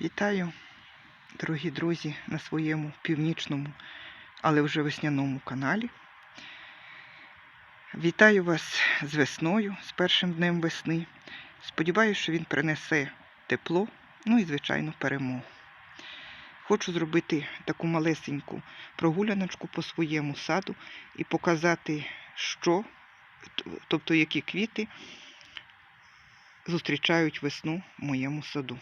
Вітаю, дорогі друзі, на своєму північному, але вже весняному каналі. Вітаю вас з весною, з першим днем весни. Сподіваюся, що він принесе тепло, ну і, звичайно, перемогу. Хочу зробити таку малесеньку прогуляночку по своєму саду і показати, що, тобто які квіти зустрічають весну в моєму саду.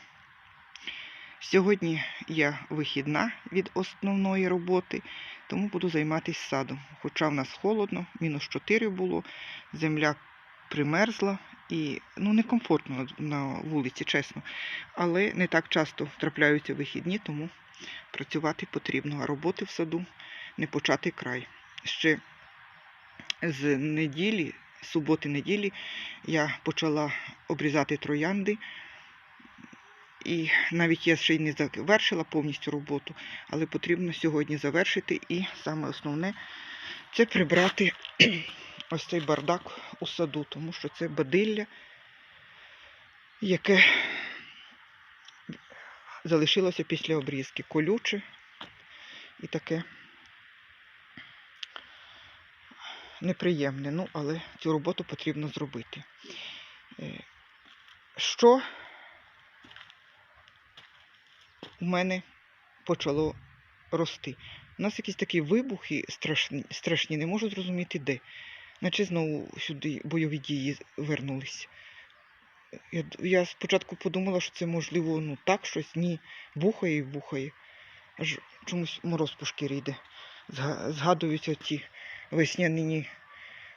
Сьогодні я вихідна від основної роботи, тому буду займатися садом. Хоча в нас холодно, мінус 4 було, земля примерзла і ну, некомфортно на вулиці, чесно. Але не так часто трапляються вихідні, тому працювати потрібно. А роботи в саду не почати край. Ще з неділі, суботи-неділі, я почала обрізати троянди. І навіть я ще й не завершила повністю роботу, але потрібно сьогодні завершити. І саме основне це прибрати ось цей бардак у саду, тому що це бадилля, яке залишилося після обрізки. Колюче і таке неприємне. Ну, але цю роботу потрібно зробити. Е, Що у мене почало рости. У нас якісь такі вибухи страшні, страшні, не можу зрозуміти де. Наче знову сюди бойові дії вернулись. Я, я спочатку подумала, що це можливо ну так щось, ні, бухає і бухає. Аж чомусь мороз по шкірі йде. Згадуються ті весняні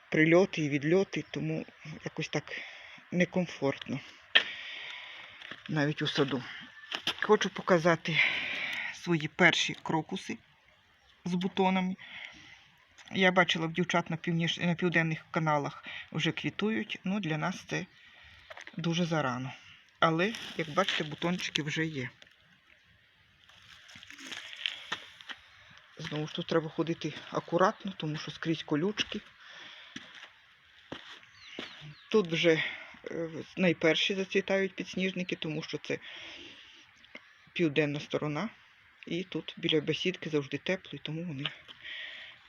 прильоти і відльоти, тому якось так некомфортно навіть у саду. Хочу показати свої перші крокуси з бутонами. Я бачила в дівчат на, північ... на південних каналах вже квітують. Ну, для нас це дуже зарано. Але, як бачите, бутончики вже є. Знову ж тут треба ходити акуратно, тому що скрізь колючки. Тут вже е, найперші зацвітають підсніжники, тому що це південна сторона. І тут біля бесідки завжди тепло, і тому вони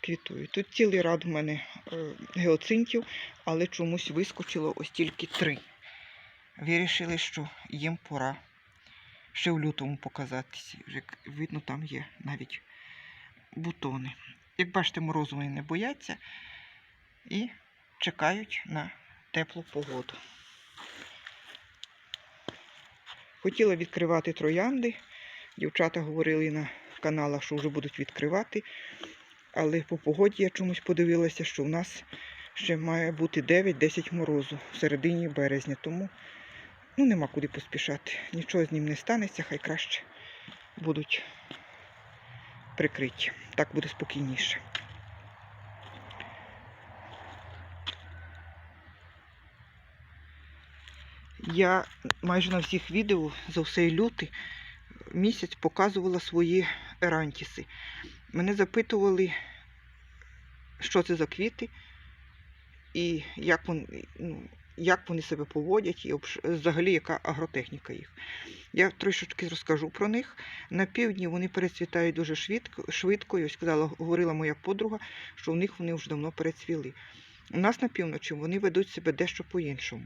квітують. Тут цілий ряд в мене е, геоцинтів, але чомусь вискочило ось тільки три. Вирішили, що їм пора ще в лютому показатися. Як видно, там є навіть бутони. Як бачите, морозу вони не бояться і чекають на теплу погоду. Хотіла відкривати троянди. Дівчата говорили на каналах, що вже будуть відкривати. Але по погоді я чомусь подивилася, що в нас ще має бути 9-10 морозу в середині березня. Тому ну, нема куди поспішати. Нічого з ним не станеться, хай краще будуть прикриті. Так буде спокійніше. Я майже на всіх відео за всей лютий місяць показувала свої ерантіси. Мене запитували, що це за квіти і як вони, ну, як вони себе поводять, і взагалі яка агротехніка їх. Я трошечки розкажу про них. На півдні вони перецвітають дуже швидко, швидко. Ось сказала, говорила моя подруга, що в них вони вже давно перецвіли. У нас на півночі вони ведуть себе дещо по-іншому.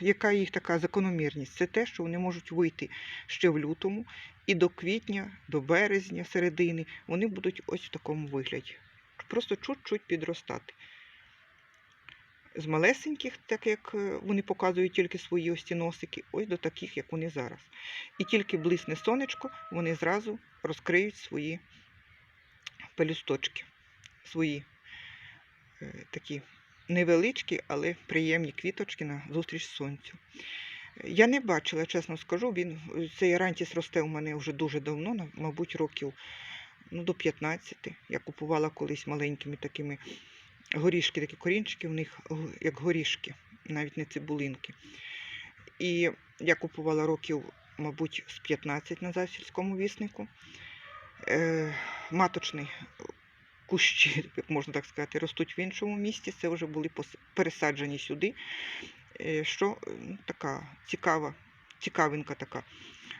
Яка їх така закономірність? Це те, що вони можуть вийти ще в лютому, і до квітня, до березня, середини вони будуть ось в такому вигляді. Просто чуть-чуть підростати. З малесеньких, так як е, вони показують тільки свої ось ці носики, ось до таких, як вони зараз. І тільки блисне сонечко, вони зразу розкриють свої пелюсточки, свої е, такі невеличкі, але приємні квіточки на зустріч сонцю. Я не бачила, чесно скажу, він цей арантіс росте у мене вже дуже давно, мабуть, років ну, до 15. Я купувала колись маленькими такими горішки, такі корінчики, в них як горішки, навіть не цибулинки. І я купувала років, мабуть, з 15 назад в сільському віснику. Е, маточний кущі, можна так сказати, ростуть в іншому місці. Це вже були пересаджені сюди. Е, Що е, така цікава цікавинка така.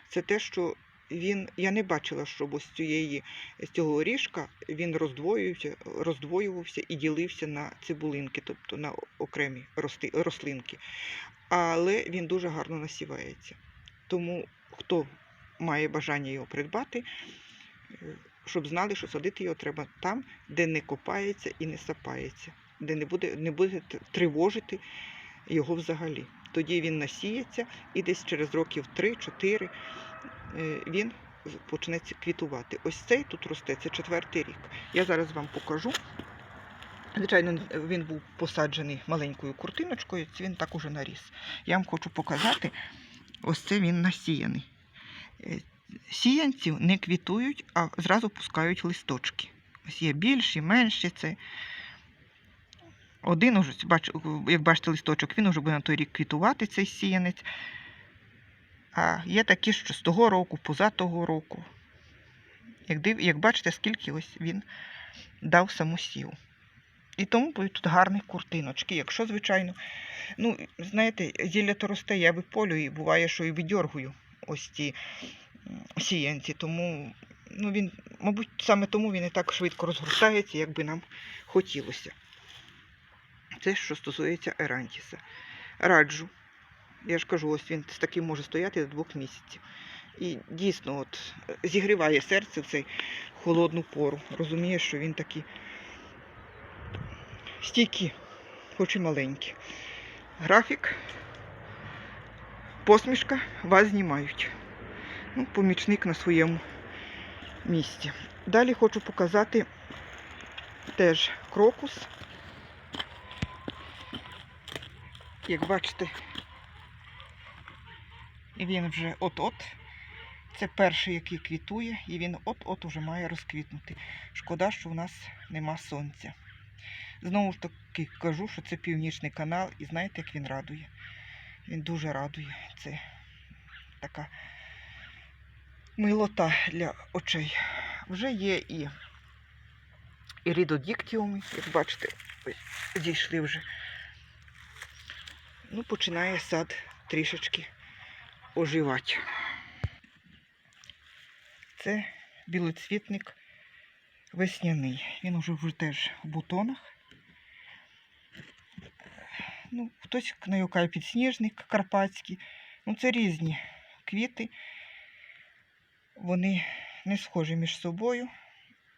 Це те, що він, я не бачила, щоб ось цієї з цього орішка він роздвоювався, роздвоювався і ділився на цибулинки, тобто на окремі рости, рослинки. Але він дуже гарно насівається. Тому хто має бажання його придбати, е, щоб знали, що садити його треба там, де не копається і не сапається, де не буде, не буде тривожити його взагалі. Тоді він насіється і десь через років 3-4 е, він почне квітувати. Ось цей тут росте, це четвертий рік. Я зараз вам покажу. Звичайно, він був посаджений маленькою куртиночкою, він так уже наріс. Я вам хочу показати, ось це він насіяний. Сіянців не квітують, а зразу пускають листочки. Ось є більші, менші. Це один уже, як бачите, листочок, він вже буде на той рік квітувати, цей сіянець. А є такі, що з того року, поза того року. Як, див, як бачите, скільки ось він дав самосів. І тому будуть тут гарні куртиночки. Якщо, звичайно, ну, знаєте, зілля то росте, я виполюю, і буває, що і видьоргую ось м, сіянці. Тому, ну, він, мабуть, саме тому він і так швидко розгортається, як би нам хотілося. Це що стосується Ерантіса. Раджу. Я ж кажу, ось він з таким може стояти до двох місяців. І дійсно от, зігріває серце в цей холодну пору. Розуміє, що він такий стійкі, хоч і маленькі. Графік, посмішка, вас знімають. Ну, помічник на своєму місці. Далі хочу показати теж крокус. Як бачите, він вже от-от. Це перший, який квітує, і він от-от уже має розквітнути. Шкода, що в нас нема сонця. Знову ж таки кажу, що це північний канал, і знаєте, як він радує? Він дуже радує. Це така милота для очей. Вже є і іридодіктіуми, як бачите, дійшли вже. Ну, починає сад трішечки оживати. Це білоцвітник весняний. Він уже вже теж в бутонах. Ну, хтось наюкає підсніжник карпатський. Ну, це різні квіти. Вони не схожі між собою.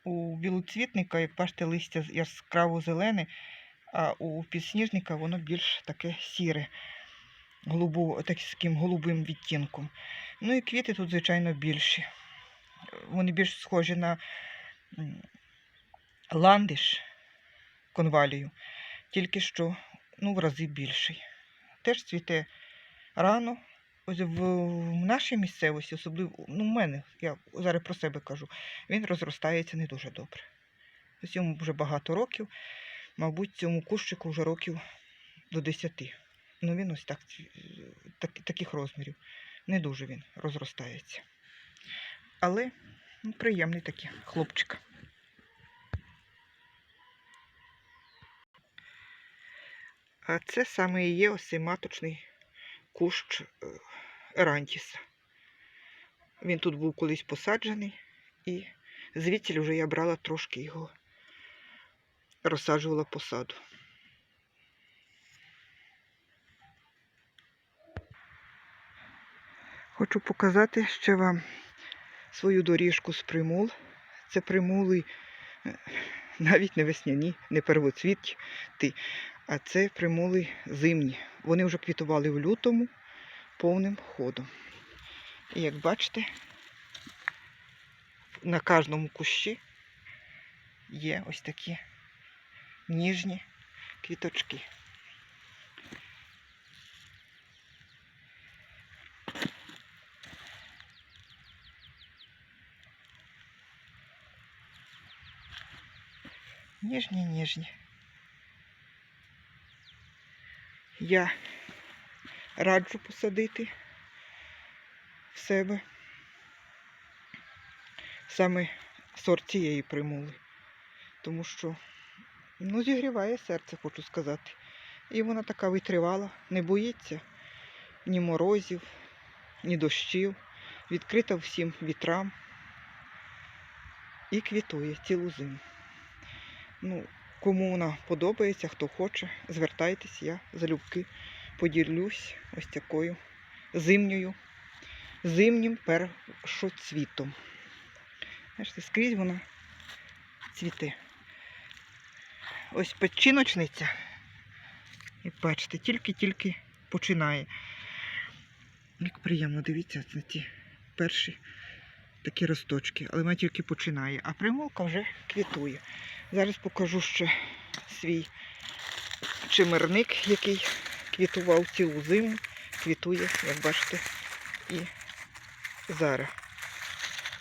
У білоцвітника, як бачите, листя яскраво зелене, а у підсніжника воно більш таке сіре, голубо, таким голубим відтінком. Ну і квіти тут, звичайно, більші. Вони більш схожі на ландиш конвалію, тільки що ну, в рази більший. Теж цвіте рано. Ось в, в нашій місцевості, особливо ну, в мене, я зараз про себе кажу, він розростається не дуже добре. Ось йому вже багато років, мабуть, цьому кущику вже років до 10. Ну він ось так, так, таких розмірів. Не дуже він розростається. Але ну, приємний такий хлопчик. А це саме і є ось цей маточний кущ Ерантіса. Він тут був колись посаджений, і звідси вже я брала трошки його, розсаджувала посаду. Хочу показати ще вам свою доріжку з примул. Це примули е, навіть не весняні, не первоцвіті, а це примули зимні. Вони вже квітували в лютому повним ходом. І як бачите, на кожному кущі є ось такі ніжні квіточки. Ніжні, ніжні. Я раджу посадити в себе саме сорт цієї примули. Тому що ну, зігріває серце, хочу сказати. І вона така витривала, не боїться ні морозів, ні дощів, відкрита всім вітрам і квітує цілу зиму. Ну, кому вона подобається, хто хоче, звертайтесь, я залюбки поділюсь ось такою зимньою, зимнім першоцвітом. Бачите, скрізь вона цвіте. Ось печіночниця. І бачите, тільки-тільки починає. Як приємно, дивіться на ті перші такі росточки, але вона тільки починає, а примулка вже квітує. Зараз покажу ще свій чимерник, який квітував цілу зиму, квітує, як бачите, і зараз.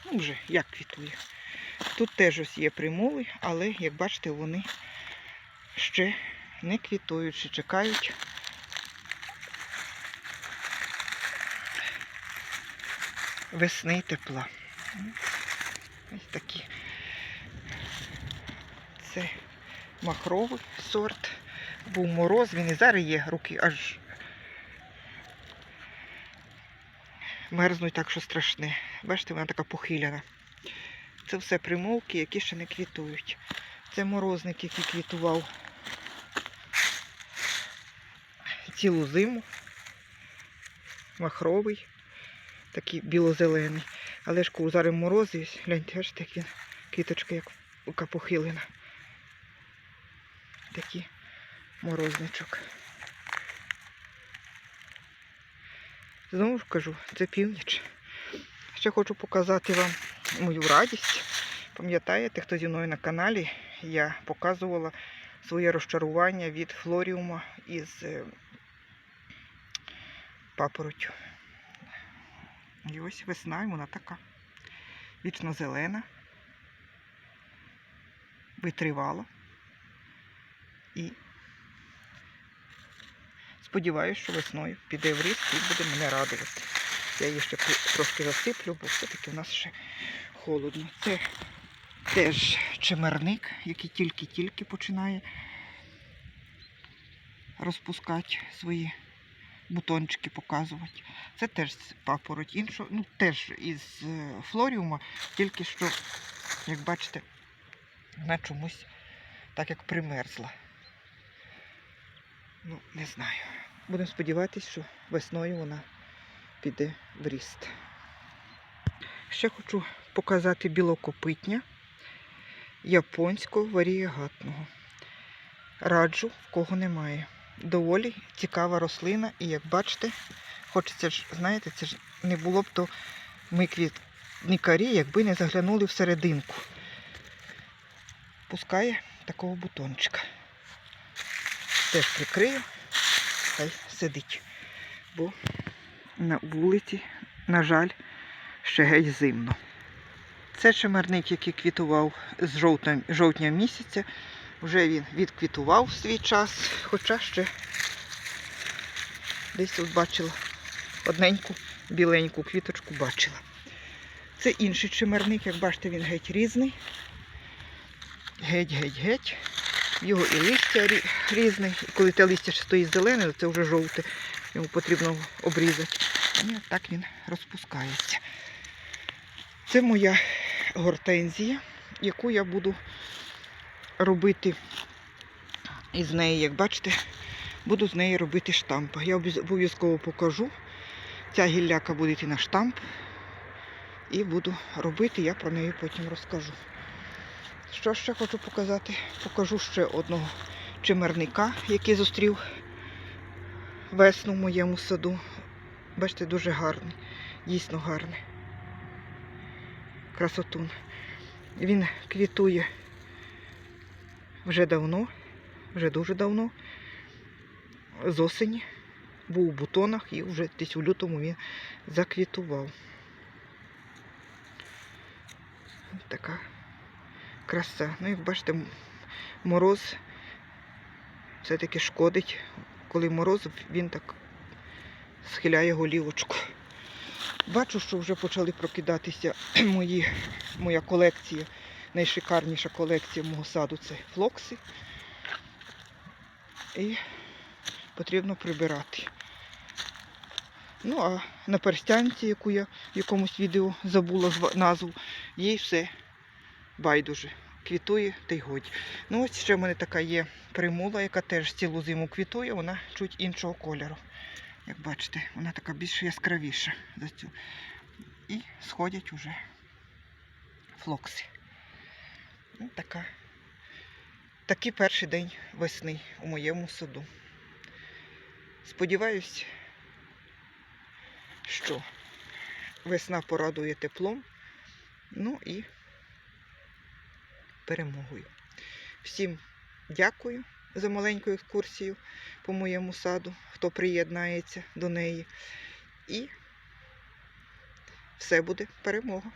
Ну, вже як квітує. Тут теж ось є примули, але, як бачите, вони ще не квітують, чекають. Весни і тепла. Ось такі. Це махровий сорт. Був мороз, він і зараз є, руки аж мерзнуть так, що страшне. Бачите, вона така похиляна. Це все примовки, які ще не квітують. Це морозник, який квітував цілу зиму. Махровий, такий біло-зелений. Але ж коли зараз морози, гляньте, бачите, як він, квіточка як похилена. Такий морозничок. Знову ж кажу, це північ. Ще хочу показати вам мою радість. Пам'ятаєте, хто зі мною на каналі, я показувала своє розчарування від флоріума із е, папоротю. І ось весна, і вона така вічно зелена, витривала. І сподіваюся, що весною піде в ріст і буде мене радувати. Я її ще трошки засиплю, бо все-таки у нас ще холодно. Це теж чимерник, який тільки-тільки починає розпускати свої бутончики, показувати. Це теж папороть іншого, ну теж із е, флоріума, тільки що, як бачите, вона чомусь так як примерзла. Ну, не знаю. Будемо сподіватися, що весною вона піде в ріст. Ще хочу показати білокопитня японського варієгатного. Раджу, в кого немає. Доволі цікава рослина, і як бачите, хочеться ж, знаєте, це ж не було б то ми квітникарі, якби не заглянули всерединку. Пускає такого бутончика. Теж прикрию, хай сидить. Бо на вулиці, на жаль, ще геть зимно. Це чимерник, який квітував з жовтня, жовтня місяця. Вже він відквітував в свій час, хоча ще десь тут бачила одненьку біленьку квіточку бачила. Це інший чимерник, як бачите, він геть різний. Геть-геть-геть. Його і листя різне. І коли те листя ще стоїть зелене, то це вже жовте. Йому потрібно обрізати. І так він розпускається. Це моя гортензія, яку я буду робити із неї, як бачите, буду з неї робити штамп. Я обов'язково покажу. Ця гілляка буде йти на штамп. І буду робити, я про неї потім розкажу. Що ще хочу показати? Покажу ще одного чимерника, який зустрів весну в моєму саду. Бачите, дуже гарний, дійсно гарний. Красотун. Він квітує вже давно, вже дуже давно, з осені. Був у бутонах і вже десь у лютому він заквітував. Ось така краса. Ну, як бачите, мороз все-таки шкодить. Коли мороз, він так схиляє голівочку. Бачу, що вже почали прокидатися мої, моя колекція. Найшикарніша колекція мого саду це флокси. І потрібно прибирати. Ну, а на перстянці, яку я в якомусь відео забула назву, їй все байдуже. Квітує та й годі. Ну, ось ще в мене така є примула, яка теж цілу зиму квітує, вона чуть іншого кольору. Як бачите, вона така більш яскравіша за цю. І сходять уже флокси. Ну, така. Такий перший день весни у моєму саду. Сподіваюсь, що весна порадує теплом, ну і перемогою. Всім дякую за маленьку екскурсію по моєму саду, хто приєднається до неї. І все буде перемога.